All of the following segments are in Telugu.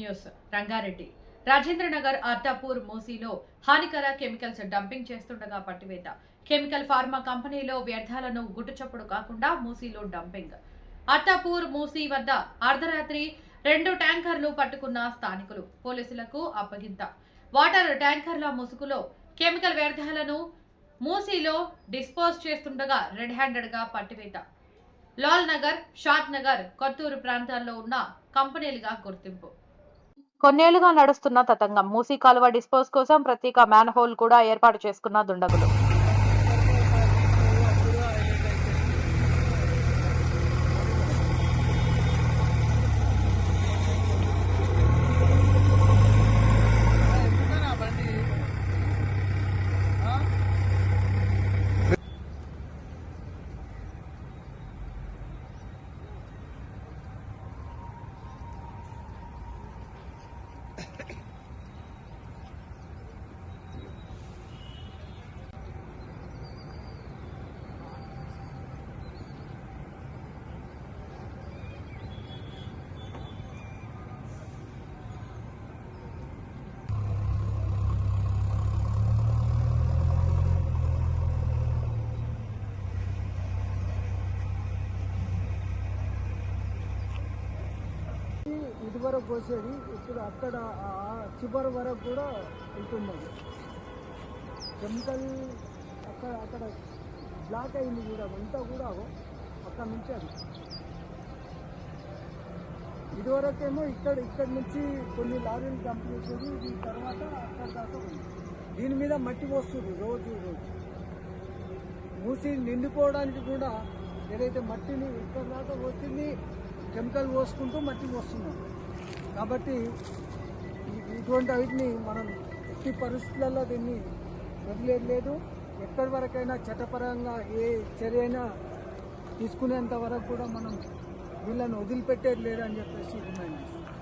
న్యూస్ రంగారెడ్డి. రాజేంద్రనగర్ అర్దాపూర్ మూసీలో హానికర కెమికల్స్ డంపింగ్ చేస్తుండగా పట్టివేత. కెమికల్ ఫార్మా కంపెనీలో వ్యర్థాలను గుట్టుచప్పుడు కాకుండా మూసీలో డంపింగ్. అర్తాపూర్ మూసీ వద్ద అర్ధరాత్రి రెండు ట్యాంకర్లు పట్టుకున్న స్థానికులు. పోలీసులకు అప్పగింత. వాటర్ ట్యాంకర్ల ముసుగులో కెమికల్ వ్యర్థాలను మూసీలో డిస్పోజ్ చేస్తుండగా రెడ్ హ్యాండెడ్గా పట్టివేత. లాల్ నగర్ షాద్ నగర్ కొత్తూరు ప్రాంతాల్లో ఉన్న కంపెనీలుగా గుర్తింపు. కొన్నేళ్ళుగా నడుస్తున్న తతంగం మూసీ కాలువ డిస్పోజ్ కోసం ప్రత్యేక మ్యాన్ హోల్ కూడా ఏర్పాటు చేసుకున్న దుండగులు. ఇది వరకు పోసేది ఇప్పుడు అక్కడ చివరి వరకు కూడా ఉంటుంది కెమికల్ అక్కడ అక్కడ బ్లాక్ అయింది కూడా అంతా కూడా అక్కడ నుంచి అది. ఇదివరకేమో ఇక్కడ ఇక్కడ నుంచి కొన్ని లారీలు డంప్ చేసేది దీని తర్వాత అక్కడ దాకా దీని మీద మట్టి వస్తుంది రోజు రోజు. మూసి నిండిపోవడానికి కూడా ఏదైతే మట్టిని ఇక్కడ దాకా వచ్చింది కెమికల్ పోసుకుంటూ మట్టి పోస్తున్నాం. కాబట్టి ఇటువంటి వీటిని మనం ఎట్టి పరిస్థితులలో దీన్ని వదిలేదు లేదు ఎక్కడి వరకైనా చట్టపరంగా ఏ చర్య అయినా తీసుకునేంత వరకు కూడా మనం వీళ్ళని వదిలిపెట్టేది లేదని చెప్పేసి డిమాండ్ చేస్తాం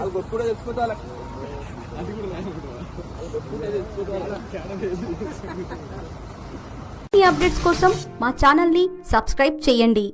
అది కదా తెచ్చుకోవాలి అది కూడా తెచ్చుకోవాలి అప్డేట్స్ కోసం మా ఛానల్ని సబ్స్క్రైబ్ చేయండి.